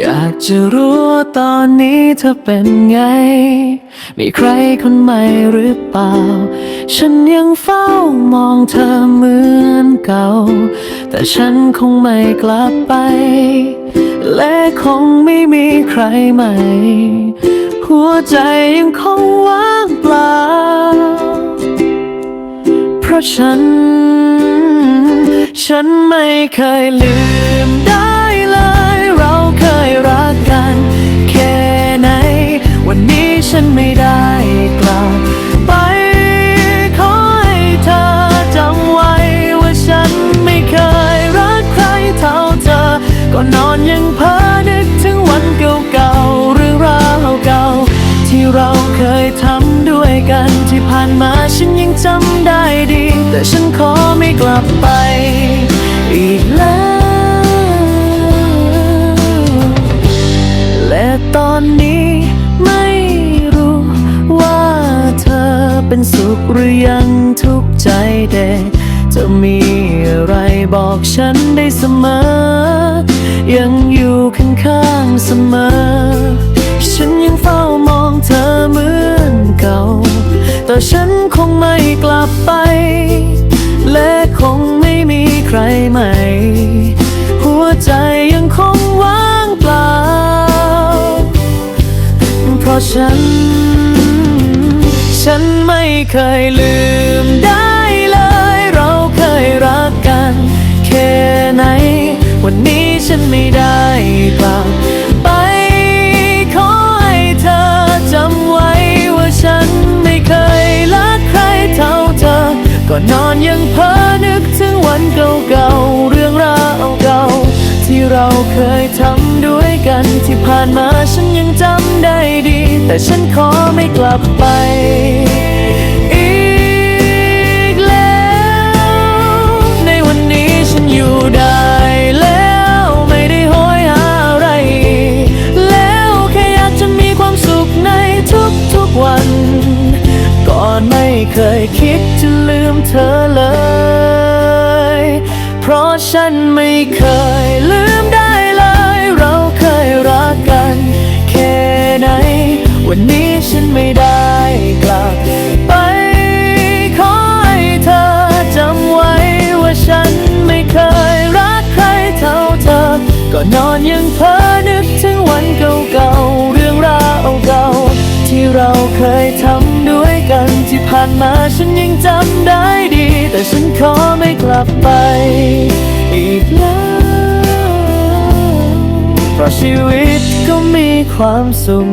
อยากจะรู้ว่าตอนนี้เธอเป็นไง มีใครคนใหม่หรือเปล่า ฉันยังเฝ้ามองเธอเหมือนเก่า แต่ฉันคงไม่กลับไป และคงไม่มีใครใหม่ หัวใจยังคงว่างเปล่า เพราะฉัน ฉันไม่เคยลืมได้เลย ที่เราเคยทำด้วยกันที่ผ่านมาฉันยังจำได้ดี แต่ฉันขอไม่กลับไป อีกแล้ว และตอนนี้ไม่รู้ว่าเธอเป็นสุขหรือยังทุกใจเด็กจะมีอะไรบอกฉันได้เสมอ ยังอยู่ข้างๆเสมอ ฉันยังเฝ้ามอง เธอเหมือนเก่า แต่ฉันคงไม่กลับไป และคงไม่มีใครใหม่ หัวใจยังคงว่างเปล่า เพราะฉัน ฉันไม่เคยลืมได้ อก็นอนยังเพ้อนึกถึงวันเก่าๆเรื่องราวเก่า ที่เราเคยทำด้วยกันที่ผ่านมาฉันยังจำได้ดี แต่ฉันขอไม่กลับไปอีกแล้วในวันนี้ฉันอยู่ได้แล้วไม่ได้หยหาอะไรแล้วแค่อยากจะมีความสุขในทุกๆวันก่อนไม่เคยคิด ธอเลย เพราะฉันไม่เคยลืมได้เลย เราเคยรักกันแค่ไหน วันนี้ฉันไม่ได้กลับไปขอให้เธอจำไว้ว่าฉันไม่เคยรักใครเท่าเธอ ก็นอนยังเพ้อนึกถึงวันเก่าๆเรื่องราวเก่าที่เราเคยทำด้วยกันที่ผ่านมาฉันยังจำได้ แต่ฉันขอไม่กลับไป อีกแล้ว เพราะชีวิตก็มีความสุข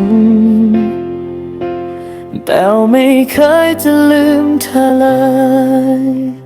แต่ไม่เคยจะลืมเธอเลย